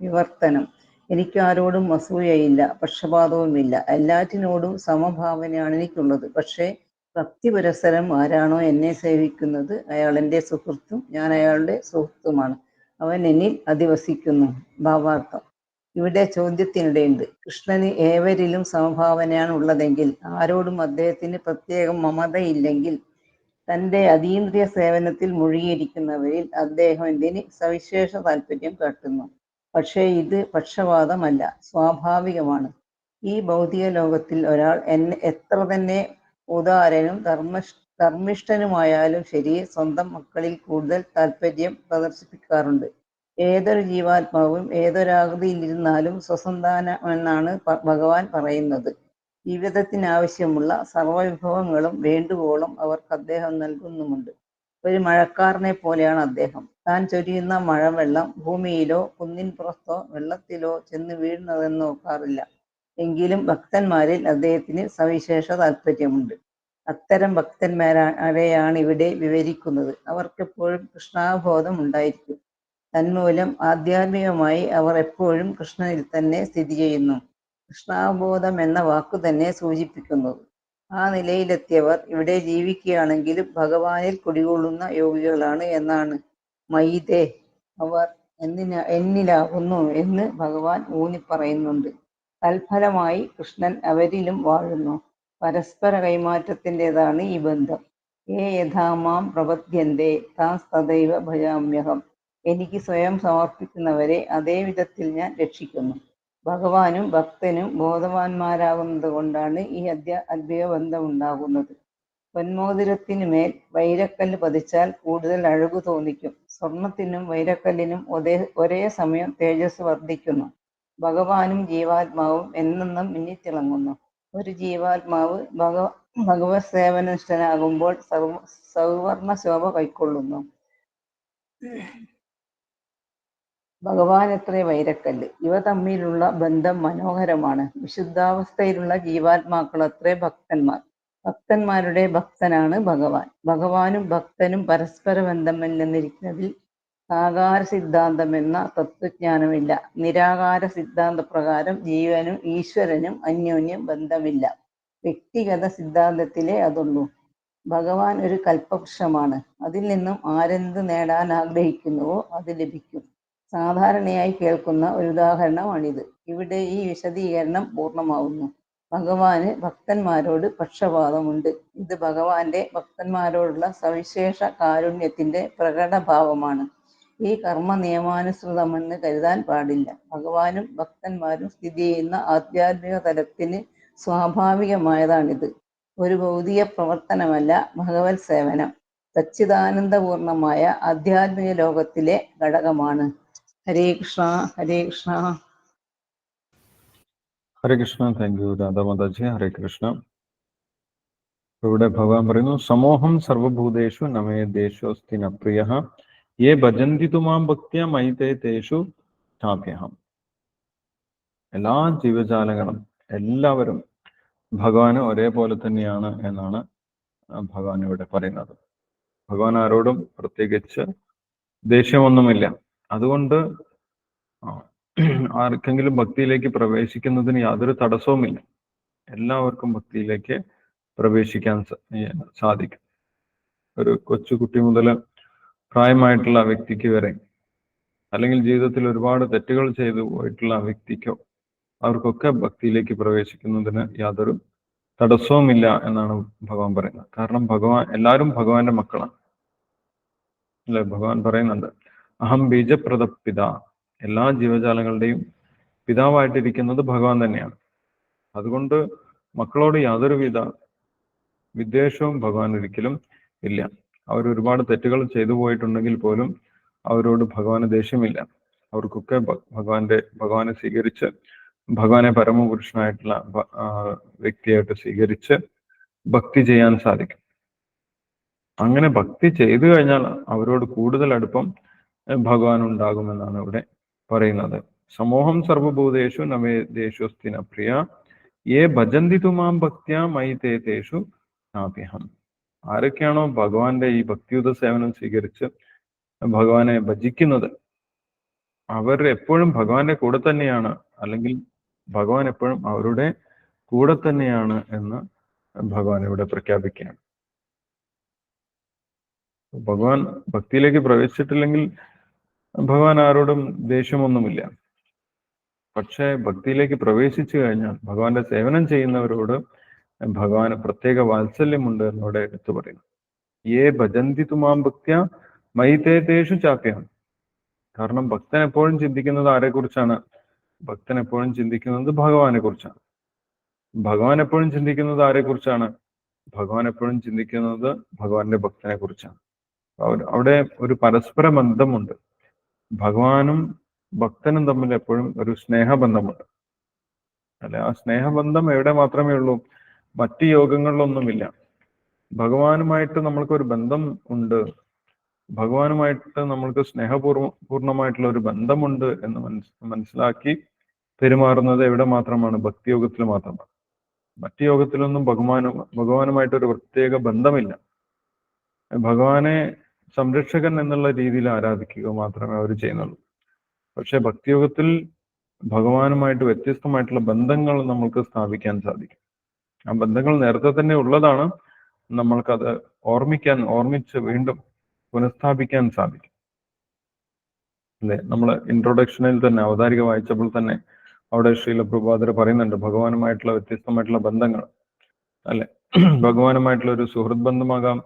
വിവർത്തനം. എനിക്കാരോടും അസൂയയില്ല പക്ഷപാതവുമില്ല. എല്ലാറ്റിനോടും സമഭാവനയാണ് എനിക്കുള്ളത്. പക്ഷേ ഭക്തി പുരസരം ആരാണോ എന്നെ സേവിക്കുന്നത്? അയാൾ എന്റെ സുഹൃത്തും ഞാൻ അയാളുടെ സുഹൃത്തുമാണ്. അവൻ എന്നിൽ അധിവസിക്കുന്നു. ഭാവാർത്ഥം. ഇവിടെ ചോദ്യത്തിനിടയുണ്ട്. കൃഷ്ണന് ഏവരിലും സമഭാവനയാണ് ഉള്ളതെങ്കിൽ ആരോടും അദ്ദേഹത്തിന് പ്രത്യേകം മമതയില്ലെങ്കിൽ തന്റെ അതീന്ദ്രിയ സേവനത്തിൽ മുഴുകിയിരിക്കുന്നവരിൽ അദ്ദേഹം എന്തിന് സവിശേഷ താല്പര്യം കാട്ടുന്നു. പക്ഷേ ഇത് പക്ഷപാതമല്ല സ്വാഭാവികമാണ്. ഈ ഭൗതിക ലോകത്തിൽ ഒരാൾ എന്നെ എത്ര തന്നെ ഉദാരനും ധർമ്മ ധർമ്മിഷ്ഠനുമായാലും ശരി സ്വന്തം മക്കളിൽ കൂടുതൽ താല്പര്യം പ്രദർശിപ്പിക്കാറുണ്ട്. ഏതൊരു ജീവാത്മാവും ഏതൊരാകൃതിയിലിരുന്നാലും സ്വസന്താനമെന്നാണ് ഭഗവാൻ പറയുന്നത്. ജീവിതത്തിനാവശ്യമുള്ള സർവവിഭവങ്ങളും വേണ്ടുവോളം അവർക്ക് അദ്ദേഹം നൽകുന്നുമുണ്ട്. ഒരു മഴക്കാരനെ പോലെയാണ് അദ്ദേഹം. താൻ ചൊരിയുന്ന മഴവെള്ളം ഭൂമിയിലോ കുന്നിൻ പുറത്തോ വെള്ളത്തിലോ ചെന്ന് വീഴുന്നതെന്ന് നോക്കാറില്ല. എങ്കിലും ഭക്തന്മാരിൽ അദ്ദേഹത്തിന് സവിശേഷ താല്പര്യമുണ്ട് അത്തരം ഭക്തന്മാരെയാണ് ഇവിടെ വിവരിക്കുന്നത്? അവർക്കെപ്പോഴും കൃഷ്ണാബോധം ഉണ്ടായിരിക്കും. തന്മൂലം ആധ്യാത്മികമായി അവർ എപ്പോഴും കൃഷ്ണനിൽ തന്നെ സ്ഥിതി ചെയ്യുന്നു. കൃഷ്ണാബോധം എന്ന വാക്കു തന്നെ സൂചിപ്പിക്കുന്നത് ആ നിലയിലെത്തിയവർ ഇവിടെ ജീവിക്കുകയാണെങ്കിലും ഭഗവാനിൽ കുടികൊള്ളുന്ന യോഗികളാണ് എന്നാണ്. മൈതേ അവർ എന്നിന എന്നിലാകുന്നു എന്ന് ഭഗവാൻ ഊന്നി പറയുന്നുണ്ട് തൽഫലമായി കൃഷ്ണൻ അവരിലും വാഴുന്നു. പരസ്പര കൈമാറ്റത്തിന്റെതാണ് ഈ ബന്ധം. ഏ യഥാമാം പ്രപദ്യന്തേ താ സദൈവ എനിക്ക് സ്വയം സമർപ്പിക്കുന്നവരെ അതേ വിധത്തിൽ ഞാൻ രക്ഷിക്കുന്നു. ഭഗവാനും ഭക്തനും ബോധവാന്മാരാകുന്നത് കൊണ്ടാണ് ഈ അധ്യ അദ്വൈത ബന്ധം ഉണ്ടാകുന്നത്. പൊന്മോതിരത്തിന് മേൽ വൈരക്കല്ല് പതിച്ചാൽ കൂടുതൽ അഴകു തോന്നിക്കും. സ്വർണത്തിനും വൈരക്കല്ലിനും ഒരേ ഒരേ സമയം തേജസ് വർദ്ധിക്കുന്നു. ഭഗവാനും ജീവാത്മാവും എന്നെന്നും മിന്നിത്തിളങ്ങുന്നു. ഒരു ജീവാത്മാവ് ഭഗ ഭഗവത് സേവനനിഷ്ഠനാകുമ്പോൾ സർവ സൗവർണ ശോഭ കൈക്കൊള്ളുന്നു. ഭഗവാൻ എത്ര വൈരക്കല്ല്. ഇവ തമ്മിലുള്ള ബന്ധം മനോഹരമാണ്. വിശുദ്ധാവസ്ഥയിലുള്ള ജീവാത്മാക്കൾ അത്ര ഭക്തന്മാർ. ഭക്തന്മാരുടെ ഭക്തനാണ് ഭഗവാൻ. ഭഗവാനും ഭക്തനും പരസ്പര ബന്ധമില്ലെന്നിരിക്കുന്നതിൽ സാകാര സിദ്ധാന്തം എന്ന തത്വജ്ഞാനമില്ല. നിരാകാര സിദ്ധാന്ത പ്രകാരം ജീവനും ഈശ്വരനും അന്യോന്യം ബന്ധമില്ല. വ്യക്തിഗത സിദ്ധാന്തത്തിലെ അതുള്ളൂ. ഭഗവാൻ ഒരു കൽപ്പവൃക്ഷമാണ്. അതിൽ നിന്നും ആരെന്ത് നേടാൻ ആഗ്രഹിക്കുന്നുവോ അത് ലഭിക്കും. സാധാരണയായി കേൾക്കുന്ന ഒരു ഉദാഹരണമാണിത്. ഇവിടെ ഈ വിശദീകരണം പൂർണമാവുന്നു. ഭഗവാന് ഭക്തന്മാരോട് പക്ഷപാതമുണ്ട്. ഇത് ഭഗവാന്റെ ഭക്തന്മാരോടുള്ള സവിശേഷ കാരുണ്യത്തിന്റെ പ്രകടഭാവമാണ്. ഈ കർമ്മ നിയമാനുസൃതമെന്ന് കരുതാൻ പാടില്ല. ഭഗവാനും ഭക്തന്മാരും സ്ഥിതി ചെയ്യുന്ന ആധ്യാത്മിക തലത്തിന് സ്വാഭാവികമായതാണിത്. ഒരു ഭൗതിക പ്രവർത്തനമല്ല ഭഗവത് സേവനം സച്ചിദാനന്ദപൂർണമായ ആധ്യാത്മിക ലോകത്തിലെ ഘടകമാണ്. Hare Krishna Hare Krishna. Hare Krishna thank you Radhamataji Hare Krishna. ഇവിടെ ഭഗവാൻ പറയുന്നു സമോഹം സർവഭൂതേഷു നമേ ദേശോസ്തി നപ്രിയ പ്രിയ യേ ഭജന്തി തുമാം ഭക്തിയ മൈതേ തേഷു ചാപ്യഹം എല്ലാ ജീവജാലങ്ങളും എല്ലാവരും ഭഗവാന് ഒരേപോലെ തന്നെയാണ് എന്നാണ് ഭഗവാൻ ഇവിടെ പറയുന്നത്. ഭഗവാൻ ആരോടും പ്രത്യേകിച്ച് ദേഷ്യമൊന്നുമില്ല. അതുകൊണ്ട് ആർക്കെങ്കിലും ഭക്തിയിലേക്ക് പ്രവേശിക്കുന്നതിന് യാതൊരു തടസ്സവുമില്ല. എല്ലാവർക്കും ഭക്തിയിലേക്ക് പ്രവേശിക്കാൻ സാധിക്കും. ഒരു കൊച്ചുകുട്ടി മുതൽ പ്രായമായിട്ടുള്ള വ്യക്തിക്ക് വരെ അല്ലെങ്കിൽ ജീവിതത്തിൽ ഒരുപാട് തെറ്റുകൾ ചെയ്തു പോയിട്ടുള്ള വ്യക്തിക്കോ അവർക്കൊക്കെ ഭക്തിയിലേക്ക് പ്രവേശിക്കുന്നതിന് യാതൊരു തടസ്സവുമില്ല എന്നാണ് ഭഗവാൻ പറയുന്നത്. കാരണം ഭഗവാൻ എല്ലാവരും ഭഗവാന്റെ മക്കളാണ്. അല്ലെ? ഭഗവാൻ പറയുന്നുണ്ട് അഹം ബീജപ്രദ പിത എല്ലാ ജീവജാലങ്ങളുടെയും പിതാവായിട്ടിരിക്കുന്നത് ഭഗവാൻ തന്നെയാണ്. അതുകൊണ്ട് മക്കളോട് യാതൊരുവിധ വിദ്വേഷവും ഭഗവാൻ ഒരിക്കലും ഇല്ല. അവർ ഒരുപാട് തെറ്റുകൾ ചെയ്തു പോയിട്ടുണ്ടെങ്കിൽ പോലും അവരോട് ഭഗവാന് ദേഷ്യമില്ല. അവർക്കൊക്കെ ഭഗവാന്റെ ഭഗവാനെ സ്വീകരിച്ച് ഭഗവാനെ പരമപുരുഷനായിട്ടുള്ള വ്യക്തിയായിട്ട് സ്വീകരിച്ച് ഭക്തി ചെയ്യാൻ സാധിക്കും. അങ്ങനെ ഭക്തി ചെയ്തു കഴിഞ്ഞാൽ അവരോട് കൂടുതൽ അടുപ്പം ഭഗവാൻ ഉണ്ടാകുമെന്നാണ് ഇവിടെ പറയുന്നത്. സമൂഹം സർവഭൂതേഷു നവേ ദേശുസ്തിന പ്രിയ. ഏ ഭജന്തി തുമാം ഭക്തിയ മൈ തേ തേഷു നാഭ്യഹം. ആരൊക്കെയാണോ ഭഗവാന്റെ ഈ ഭക്തിയുത സേവനം സ്വീകരിച്ച് ഭഗവാനെ ഭജിക്കുന്നത്? അവർ എപ്പോഴും ഭഗവാന്റെ കൂടെ തന്നെയാണ്. അല്ലെങ്കിൽ ഭഗവാൻ എപ്പോഴും അവരുടെ കൂടെ തന്നെയാണ് എന്ന് ഭഗവാൻ ഇവിടെ പ്രഖ്യാപിക്കുകയാണ്. ഭഗവാൻ ഭക്തിയിലേക്ക് പ്രവേശിച്ചിട്ടില്ലെങ്കിൽ ഭഗവാൻ ആരോടും ദേഷ്യമൊന്നുമില്ല. പക്ഷേ ഭക്തിയിലേക്ക് പ്രവേശിച്ചു കഴിഞ്ഞാൽ ഭഗവാന്റെ സേവനം ചെയ്യുന്നവരോട് ഭഗവാന് പ്രത്യേക വാത്സല്യമുണ്ട് എന്നിവിടെ എടുത്തു പറയുന്നു. ഏ ഭജന്തി തുമാം ഭക്ത്യ മൈതേതേഷു ചാക്കയാണ് കാരണം ഭക്തൻ എപ്പോഴും ചിന്തിക്കുന്നത് ആരെക്കുറിച്ചാണ്? ഭക്തൻ എപ്പോഴും ചിന്തിക്കുന്നത് ഭഗവാനെ കുറിച്ചാണ്. ഭഗവാൻ എപ്പോഴും ചിന്തിക്കുന്നത് ആരെക്കുറിച്ചാണ്? ഭഗവാൻ എപ്പോഴും ചിന്തിക്കുന്നത് ഭഗവാന്റെ ഭക്തനെ കുറിച്ചാണ്. അവിടെ ഒരു പരസ്പര ബന്ധമുണ്ട് ഭഗവാനും ഭക്തനും തമ്മിൽ എപ്പോഴും ഒരു സ്നേഹബന്ധമുണ്ട്. അല്ലെ? ആ സ്നേഹബന്ധം എവിടെ മാത്രമേ ഉള്ളൂ? മറ്റ് യോഗങ്ങളിലൊന്നുമില്ല. ഭഗവാനുമായിട്ട് നമ്മൾക്ക് ഒരു ബന്ധം ഉണ്ട്. ഭഗവാനുമായിട്ട് നമ്മൾക്ക് സ്നേഹപൂർവ പൂർണമായിട്ടുള്ള ഒരു ബന്ധമുണ്ട് എന്ന് മനസ് മനസ്സിലാക്കി പെരുമാറുന്നത് എവിടെ മാത്രമാണ്? ഭക്തിയോഗത്തിൽ മാത്രമാണ്. മറ്റ് യോഗത്തിലൊന്നും ഭഗവാനും ഭഗവാനുമായിട്ട് ഒരു പ്രത്യേക ബന്ധമില്ല. ഭഗവാനെ സംരക്ഷകൻ എന്നുള്ള രീതിയിൽ ആരാധിക്കുക മാത്രമേ അവർ ചെയ്യുന്നുള്ളൂ. പക്ഷെ ഭക്തിയോഗത്തിൽ ഭഗവാനുമായിട്ട് വ്യത്യസ്തമായിട്ടുള്ള ബന്ധങ്ങൾ നമ്മൾക്ക് സ്ഥാപിക്കാൻ സാധിക്കും. ആ ബന്ധങ്ങൾ നേരത്തെ തന്നെ ഉള്ളതാണ്. നമ്മൾക്കത് ഓർമ്മിക്കാൻ ഓർമ്മിച്ച് വീണ്ടും പുനഃസ്ഥാപിക്കാൻ സാധിക്കും. അല്ലെ? നമ്മൾ ഇൻട്രൊഡക്ഷനിൽ തന്നെ അവതാരിക വായിച്ചപ്പോൾ തന്നെ അവിടെ ശ്രീല പ്രഭാതർ പറയുന്നുണ്ട് ഭഗവാനുമായിട്ടുള്ള വ്യത്യസ്തമായിട്ടുള്ള ബന്ധങ്ങൾ. അല്ലെ? ഭഗവാനുമായിട്ടുള്ള ഒരു സുഹൃത് ബന്ധമാകാം.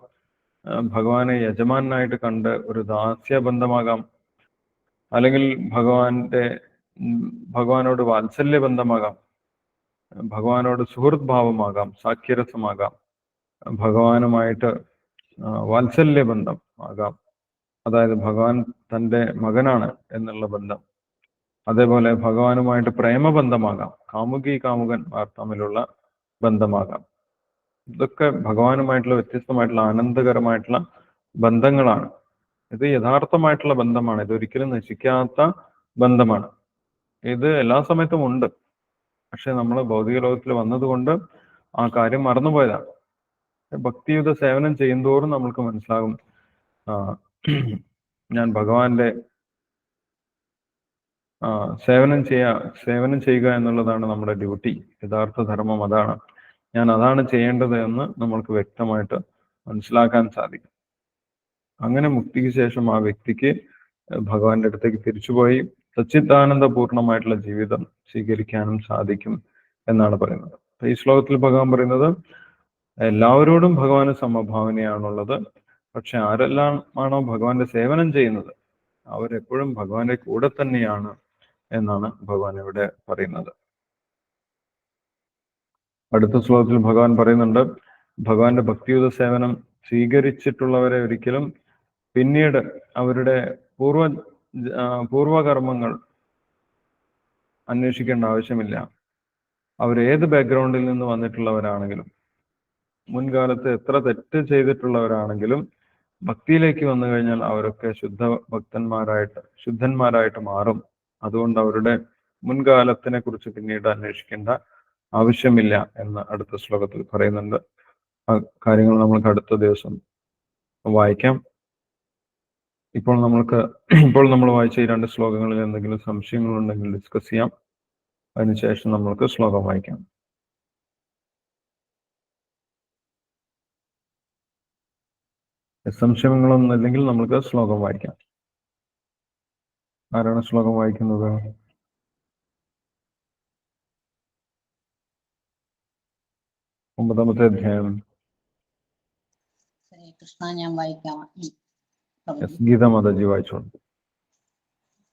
ഭഗവാനെ യജമാനായിട്ട് കണ്ട് ഒരു ദാസ്യ ബന്ധമാകാം അല്ലെങ്കിൽ ഭഗവാന്റെ ഭഗവാനോട് വാത്സല്യ ബന്ധമാകാം ഭഗവാനോട് സുഹൃത് ഭാവമാകാം സാഖ്യരസമാകാം ഭഗവാനുമായിട്ട് വാത്സല്യ ബന്ധം ആകാം. അതായത് ഭഗവാൻ തന്റെ മകനാണ് എന്നുള്ള ബന്ധം. അതേപോലെ ഭഗവാനുമായിട്ട് പ്രേമബന്ധമാകാം. കാമുകി കാമുകൻ തമ്മിലുള്ള ബന്ധമാകാം. ഇതൊക്കെ ഭഗവാനുമായിട്ടുള്ള വ്യത്യസ്തമായിട്ടുള്ള ആനന്ദകരമായിട്ടുള്ള ബന്ധങ്ങളാണ്. ഇത് യഥാർത്ഥമായിട്ടുള്ള ബന്ധമാണ്. ഇത് ഒരിക്കലും നശിക്കാത്ത ബന്ധമാണ്. ഇത് എല്ലാ സമയത്തും ഉണ്ട്. പക്ഷെ നമ്മൾ ഭൗതിക ലോകത്തിൽ വന്നതുകൊണ്ട് ആ കാര്യം മറന്നുപോയതാണ്. ഭക്തിയുത സേവനം ചെയ്യുന്തോറും നമ്മൾക്ക് മനസ്സിലാകും ഞാൻ ഭഗവാന്റെ സേവനം ചെയ്യാ സേവനം ചെയ്യുക എന്നുള്ളതാണ് നമ്മുടെ ഡ്യൂട്ടി. യഥാർത്ഥ ധർമ്മം അതാണ്. ഞാൻ അതാണ് ചെയ്യേണ്ടത് എന്ന് നമ്മൾക്ക് വ്യക്തമായിട്ട് മനസ്സിലാക്കാൻ സാധിക്കും. അങ്ങനെ മുക്തിക്ക് ശേഷം ആ വ്യക്തിക്ക് ഭഗവാന്റെ അടുത്തേക്ക് തിരിച്ചുപോയി സച്ചിദാനന്ദ പൂർണമായിട്ടുള്ള ജീവിതം സ്വീകരിക്കാനും സാധിക്കും എന്നാണ് പറയുന്നത്. ഈ ശ്ലോകത്തിൽ ഭഗവാൻ പറയുന്നത് എല്ലാവരോടും ഭഗവാന് സമഭാവനയാണുള്ളത് പക്ഷെ ആരെല്ലാം ആണോ ഭഗവാന്റെ സേവനം ചെയ്യുന്നത് അവരെപ്പോഴും ഭഗവാന്റെ കൂടെ തന്നെയാണ് എന്നാണ് ഭഗവാൻ ഇവിടെ പറയുന്നത്. അടുത്ത ശ്ലോകത്തിൽ ഭഗവാൻ പറയുന്നുണ്ട് ഭഗവാന്റെ ഭക്തിയുത സേവനം സ്വീകരിച്ചിട്ടുള്ളവരെ ഒരിക്കലും പിന്നീട് അവരുടെ പൂർവ പൂർവകർമ്മങ്ങൾ അന്വേഷിക്കേണ്ട ആവശ്യമില്ല. അവർ ഏത് ബാക്ക്ഗ്രൗണ്ടിൽ നിന്ന് വന്നിട്ടുള്ളവരാണെങ്കിലും മുൻകാലത്ത് എത്ര തെറ്റ് ചെയ്തിട്ടുള്ളവരാണെങ്കിലും ഭക്തിയിലേക്ക് വന്നു കഴിഞ്ഞാൽ അവരൊക്കെ ശുദ്ധ ഭക്തന്മാരായിട്ട് ശുദ്ധന്മാരായിട്ട് മാറും. അതുകൊണ്ട് അവരുടെ മുൻകാലത്തിനെ കുറിച്ച് പിന്നീട് അന്വേഷിക്കേണ്ട ആവശ്യമില്ല എന്ന് അടുത്ത ശ്ലോകത്തിൽ പറയുന്നുണ്ട്. ആ കാര്യങ്ങൾ നമ്മൾക്ക് അടുത്ത ദിവസം വായിക്കാം. ഇപ്പോൾ നമ്മൾക്ക് ഇപ്പോൾ നമ്മൾ വായിച്ച ഈ രണ്ട് ശ്ലോകങ്ങളിൽ എന്തെങ്കിലും സംശയങ്ങളുണ്ടെങ്കിൽ ഡിസ്കസ് ചെയ്യാം. അതിനുശേഷം നമ്മൾക്ക് ശ്ലോകം വായിക്കാം. സംശയങ്ങളൊന്നും ഇല്ലെങ്കിൽ നമ്മൾക്ക് ശ്ലോകം വായിക്കാം. ആരാണ് ശ്ലോകം വായിക്കുന്നത്? ഒമ്പതാമത്തെ അധ്യായം ഹരേ കൃഷ്ണ ഞാൻ വായിക്കാം ഉം. പ്രഭു. എസ് ഗീത മാതാജി വായിച്ചോളൂ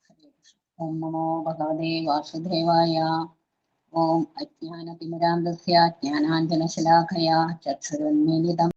ഹരേ കൃഷ്ണ. ഓം നമോ ഭഗവതേ വാസുദേവായ ഓം അജ്ഞാനതിമിരാന്തസ്യ ജ്ഞാനാഞ്ജനശലാഖയ ചക്ഷുരുന്മീലിതം